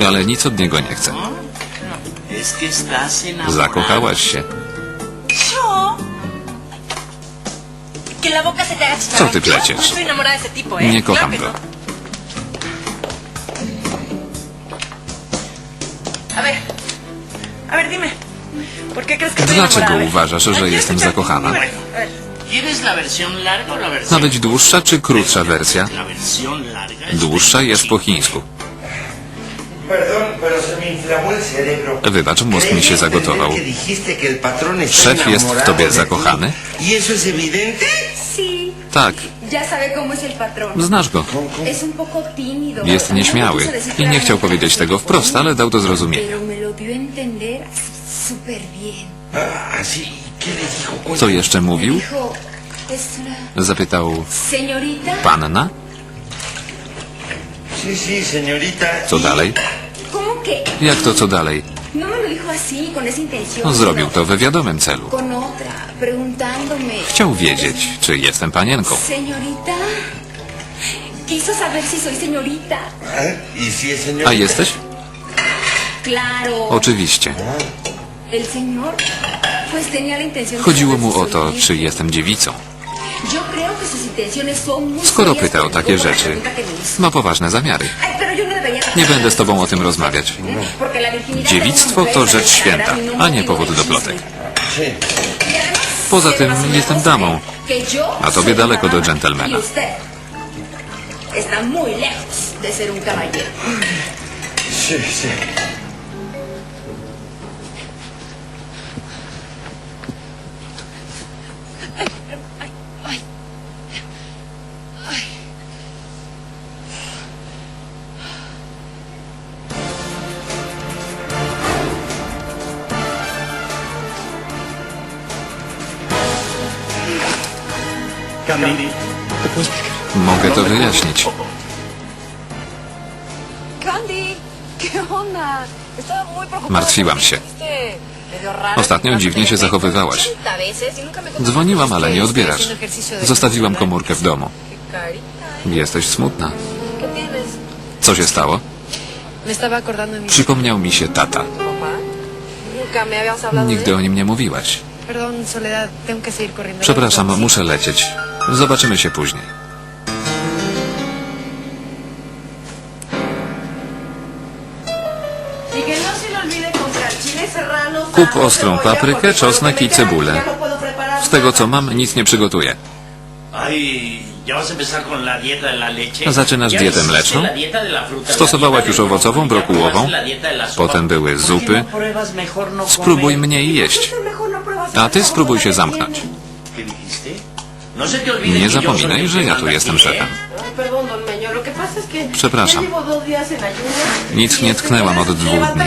no ale nic od niego nie chcę. Estás enamorada. Zakochałaś się. Co ty pleciesz? No ¿eh? Nie kocham go. no. A ver, a ver, dime. ¿Por qué crees que estoy Dlaczego uważasz, że Ay, ¿quieres jestem zakochana? Ma być dłuższa czy krótsza wersja? Dłuższa jest po chińsku. Wybacz, mózg mi się zagotował. Szef jest w tobie zakochany? ¿Y Tak, znasz go. Jest No nieśmiały i nie chciał powiedzieć tego wprost, ale dał do zrozumienia. Co jeszcze mówił? Zapytał panna. Co ¿Y- dalej? Jak to co dalej? No zrobił to we wiadomym celu. Chciał wiedzieć, czy jestem panienką. Ah, ¿Y? A jesteś? Oczywiście. Chodziło mu o to, czy jestem dziewicą. Skoro pyta o takie rzeczy, ma poważne zamiary. No Nie będę z tobą o tym rozmawiać. Dziewictwo to rzecz święta, no a nie powód do plotek. Y Poza tym jestem damą, a tobie daleko do dżentelmena. Y usted está muy lejos de ser un caballero. Sí, sí. Mogę to wyjaśnić. Martwiłam się. Ostatnio dziwnie się zachowywałaś. 80 veces nunca me contaste Dzwoniłam, ale nie odbierasz. Zostawiłam komórkę w domu. Jesteś smutna. Co się stało? Przypomniał mi się tata. Nigdy o nim nie mówiłaś. Przepraszam, muszę lecieć. Zobaczymy się później. Y no Kup ostrą paprykę, czosnek i queda, cebulę. no Z tego co mam, nic nie przygotuję. Zaczynasz ¿Ya dietę mleczną? Stosowałaś już owocową, brokułową? Potem były ¿Por qué zupy. no no Spróbuj mniej jeść. A ty spróbuj się zamknąć. No Nie zapominaj, że ja tu jestem szefem. Przepraszam. Nic nie tknęłam od dwóch dni.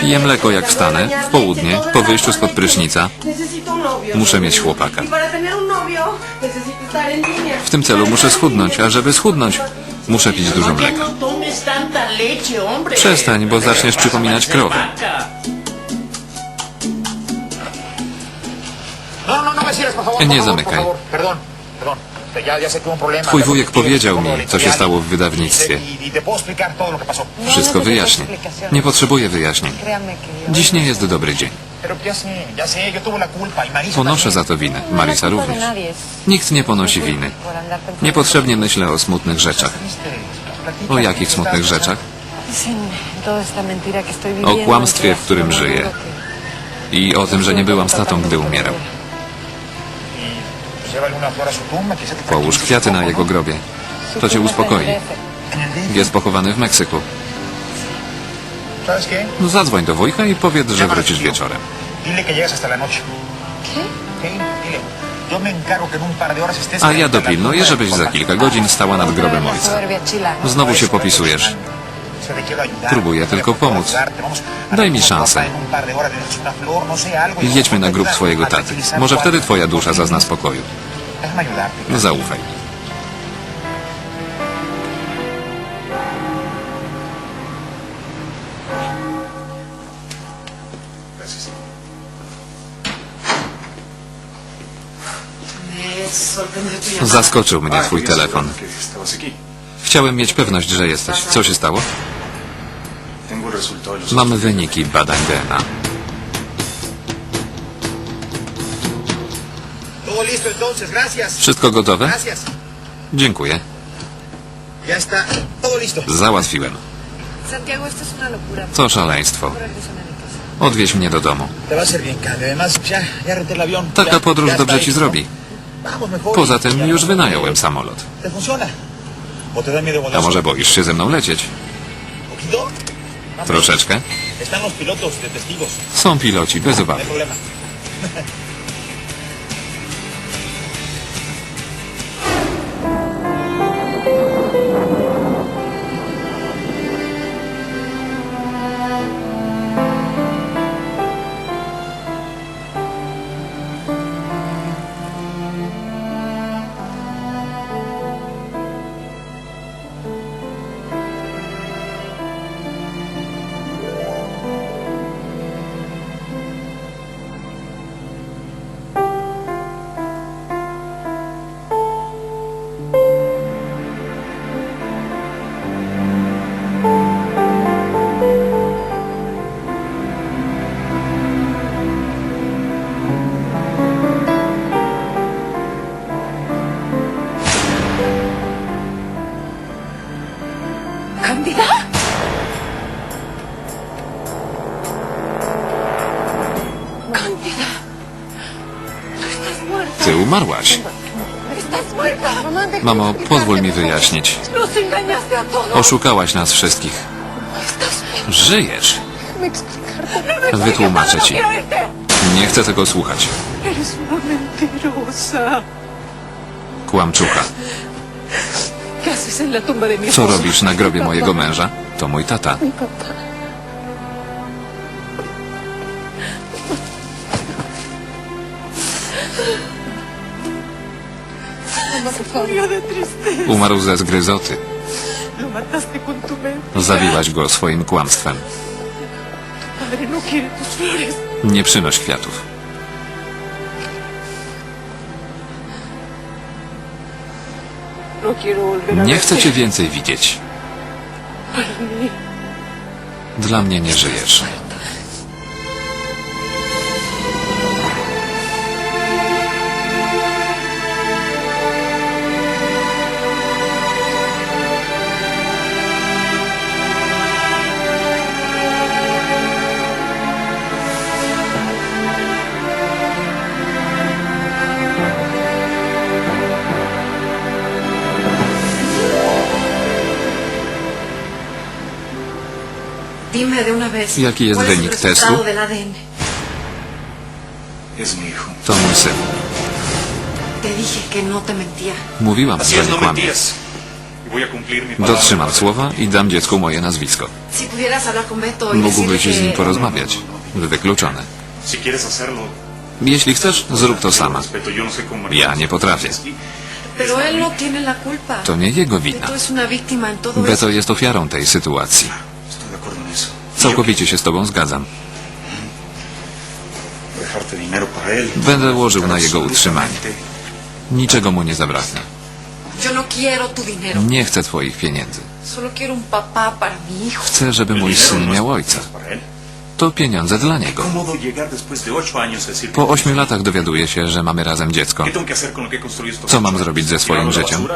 Piję mleko jak wstanę, w południe, po wyjściu spod prysznica. Muszę mieć chłopaka. W tym celu muszę schudnąć, a żeby schudnąć, muszę pić dużo ¿Por qué mleka. Przestań, bo zaczniesz przypominać krowę. Un problema. Twój wujek powiedział mi, co się stało w wydawnictwie. Y, y que pasó. Wszystko wyjaśnię. Nie potrzebuję wyjaśnień. Yo... Dziś nie jest dobry dzień. Y Ponoszę za to winę. Marisa No również. Nikt nie ponosi winy. Niepotrzebnie myślę o smutnych rzeczach. O jakich smutnych rzeczach? O kłamstwie, w którym no żyję. I o tym, że nie byłam z tatą, gdy umierał. Połóż kwiaty na jego grobie. To cię uspokoi. Jest pochowany w Meksyku. No zadzwoń do wujka i powiedz, że wrócisz wieczorem. A ja dopilnuję, żebyś za kilka godzin stała nad grobem ojca. Znowu się popisujesz. Próbuję tylko pomóc. Daj mi szansę. Jedźmy na grób twojego taty. Może wtedy twoja dusza zazna spokoju. Zaufaj. Zaskoczył mnie twój telefon. Chciałem mieć pewność, że jesteś. Co się stało? Mamy wyniki badań DNA. Wszystko gotowe? Dziękuję. Załatwiłem. To szaleństwo. Odwieź mnie do domu. Taka podróż dobrze ci zrobi. Poza tym już wynająłem samolot. ¿Te funciona? ¿O te da miedo A może boisz się ze mną lecieć? Troszeczkę? Są piloci, bez No obawy. Déjame Mamo, pozwól mi wyjaśnić. Oszukałaś nas wszystkich. Żyjesz. Wytłumaczę ci. Nie chcę tego słuchać. Kłamczucha. ¿Qué haces en la tumba de mi Co robisz na grobie mojego męża? To mój tata. Umarł ze zgryzoty. Zabiłaś go swoim kłamstwem. Nie przynoś kwiatów. Nie chcę cię więcej widzieć. Dla mnie nie żyjesz. Dime de una vez. Jaki jest ¿cuál es el wynik testu? del ADN? Es mi hijo. To mój syn. Te dije que no te mentía. Mówiłam, że nie no kłamie. mentías. Y voy a cumplir mi palabra. Dotrzymam słowa i dam dziecku moje nazwisko. Si pudieras hablar con Beto y Mógłbyś z nim porozmawiać. Wykluczone. Jeśli chcesz, zrób to sama. no Ja nie potrafię. No. To nie jego wina. Beto jest ofiarą tej sytuacji. Całkowicie się z tobą zgadzam. Będę łożył na jego utrzymanie. Niczego mu nie zabraknie. No. Nie chcę twoich pieniędzy. Chcę, żeby mój syn miał ojca. To pieniądze dla niego. ¿Cómo puedo llegar después de ocho años a decir Po ośmiu latach dowiaduję się, że mamy razem dziecko. ¿Qué tengo que hacer con lo que he construido estos Co mam zrobić ze swoim życiem?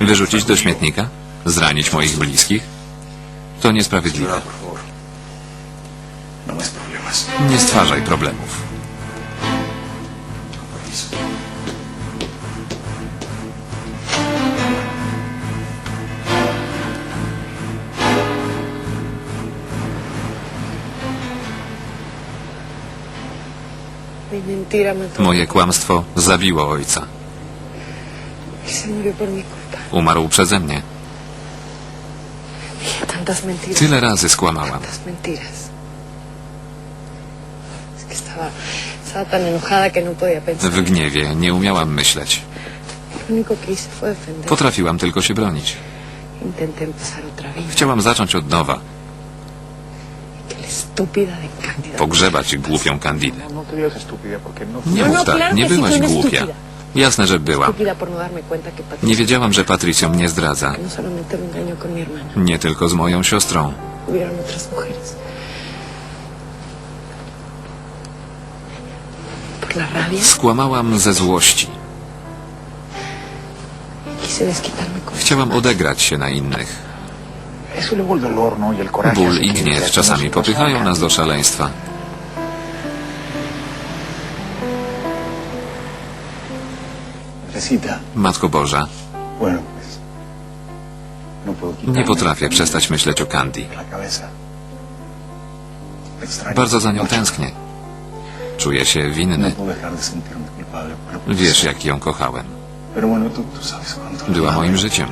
Wyrzucić do śmietnika? Zranić moich bliskich? To niesprawiedliwe. Nie stwarzaj problemów. Moje kłamstwo zabiło ojca. Umarł przeze mnie. Tyle razy skłamałam. Estaba, estaba tan enojada que no podía pensar. W gniewie nie umiałam myśleć. Lo único que hice fue defender. Potrafiłam tylko się bronić. Intenté empezar otra vida. Chciałam zacząć od nowa. Que la estúpida de Cándida. Pogrzebać głupią Candidę. No te digas estúpida porque no Nie No, mów no, tak, claro nie que sí byłaś fue una głupia. estúpida. Jasne, że byłam. Estúpida por no darme cuenta que Patricia Nie wiedziałam, że Patricio mnie zdradza. no solamente me engañó con mi hermana, Nie tylko z moją siostrą. hubieron otras mujeres. Por la rabia Skłamałam ze złości. Chciałam odegrać się na innych. Y. Ból i gniew czasami popychają nas do szaleństwa. Matko Boża. No nie potrafię przestać myśleć o Candy. Bardzo za nią tęsknię. Czuję się winny. Wiesz, jak ją kochałem. Była moim życiem.